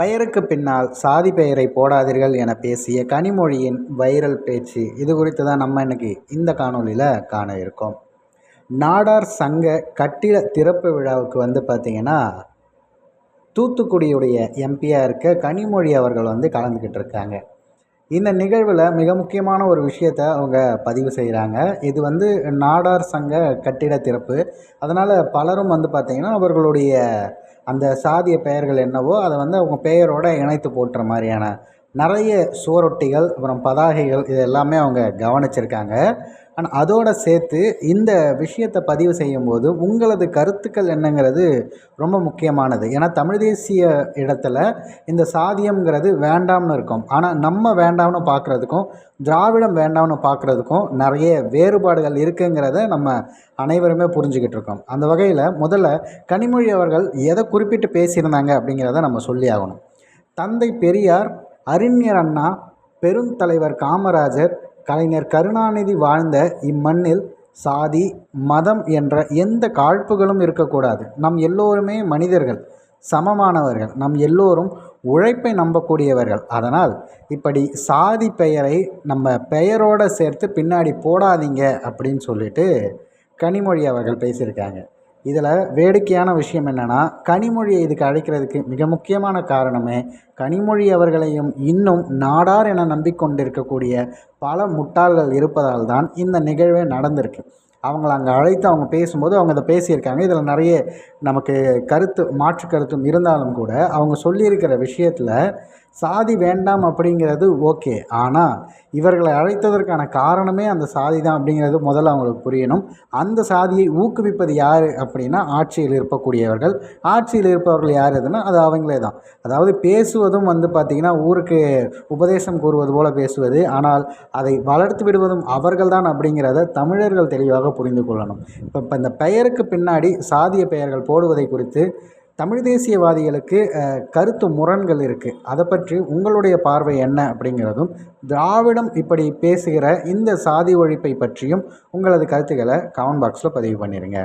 பெயருக்கு பின்னால் சாதி பெயரை போடாதீர்கள் என பேசிய கனிமொழியின் வைரல் பேச்சு. இது குறித்து தான் நம்ம இன்னைக்கு இந்த காணொளியில் காண இருக்கோம். நாடார் சங்க கட்டிட திறப்பு விழாவுக்கு வந்து பார்த்திங்கன்னா தூத்துக்குடியுடைய எம்பியாக இருக்க கனிமொழி அவர்கள் வந்து கலந்துக்கிட்டு இருக்காங்க. இந்த நிகழ்வில் மிக முக்கியமான ஒரு விஷயத்தை அவங்க பதிவு செய்கிறாங்க இது வந்து நாடார் சங்க கட்டிட திறப்பு. அதனால் பலரும் வந்து பார்த்திங்கன்னா அவர்களுடைய அந்த சாதிய பெயர்கள் என்னவோ அதை வந்து அவங்க பெயரோடு இணைத்து போட்டுற மாதிரியான நிறைய சுவரொட்டிகள் அப்புறம் பதாகைகள் இது எல்லாமே அவங்க கவனிச்சிருக்காங்க. ஆனால் அதோடு சேர்த்து இந்த விஷயத்தை பதிவு செய்யும் போது உங்களது கருத்துக்கள் என்னங்கிறது ரொம்ப முக்கியமானது. ஏன்னா தமிழ் தேசிய இடத்துல இந்த சாதியம்ங்கிறது வேண்டாம்னு இருக்கும். ஆனால் நம்ம வேண்டாம்னு பார்க்குறதுக்கும் திராவிடம் வேண்டாம்னு பார்க்குறதுக்கும் நிறைய வேறுபாடுகள் இருக்குங்கிறத நம்ம அனைவருமே புரிஞ்சுக்கிட்டு இருக்கோம். அந்த வகையில் முதல்ல கனிமொழி அவர்கள் எதை குறிப்பிட்டு பேசியிருந்தாங்க அப்படிங்கிறத நம்ம சொல்லி ஆகணும். தந்தை பெரியார் அறிஞர் அண்ணா பெருந்தலைவர் காமராஜர் கலைஞர் கருணாநிதி வாழ்ந்த இம்மண்ணில் சாதி மதம் என்ற எந்த காழ்ப்புகளும் இருக்கக்கூடாது. நம் எல்லோருமே மனிதர்கள் சமமானவர்கள். நம் எல்லோரும் உழைப்பை நம்பக்கூடியவர்கள். அதனால் இப்படி சாதி பெயரை நம்ம பெயரோடு சேர்த்து பின்னாடி போடாதீங்க அப்படின்னு சொல்லிட்டு கனிமொழி அவர்கள் பேசியிருக்காங்க. இதில் வேடிக்கையான விஷயம் என்னென்னா கனிமொழியை இதுக்கு அழைக்கிறதுக்கு மிக முக்கியமான காரணமே கனிமொழி அவர்களையும் இன்னும் நாடார் என நம்பிக்கொண்டிருக்கக்கூடிய பல முட்டாள்கள் இருப்பதால் தான் இந்த நிகழ்வே நடந்திருக்கு. அவங்கள அங்கே அழைத்து அவங்க பேசும்போது அவங்க அதை பேசியிருக்காங்க. இதில் நிறைய நமக்கு கருத்து மாற்று கருத்தும் இருந்தாலும் கூட அவங்க சொல்லியிருக்கிற விஷயத்தில் சாதி வேண்டாம் அப்படிங்கிறது ஓகே. ஆனால் இவர்களை அழைத்ததற்கான காரணமே அந்த சாதி தான் அப்படிங்கிறது முதல்ல அவங்களுக்கு புரியணும். அந்த சாதியை ஊக்குவிப்பது யார் அப்படின்னா ஆட்சியில் இருப்பக்கூடியவர்கள். ஆட்சியில் இருப்பவர்கள் யார் எதுனா அது அவங்களே தான் அதாவது பேசுவதும் வந்து பார்த்திங்கன்னா ஊருக்கு உபதேசம் கூறுவது போல் பேசுவது. ஆனால் அதை வளர்த்து விடுவதும் அவர்கள் தான் அப்படிங்கிறத தமிழர்கள் தெளிவாக புரிந்து கொள்ளணும். இப்போ இப்போ இந்த பெயருக்கு பின்னாடி சாதிய பெயர்கள் போடுவதை குறித்து தமிழ் தேசியவாதிகளுக்கு கருத்து முரண்கள் இருக்குது அதை பற்றி உங்களுடைய பார்வை என்ன அப்படிங்கிறதும் திராவிடம் இப்படி பேசுகிற இந்த சாதி ஒழிப்பை பற்றியும் உங்களது கருத்துக்களை கமெண்ட் பாக்ஸில் பதிவு பண்ணிடுங்க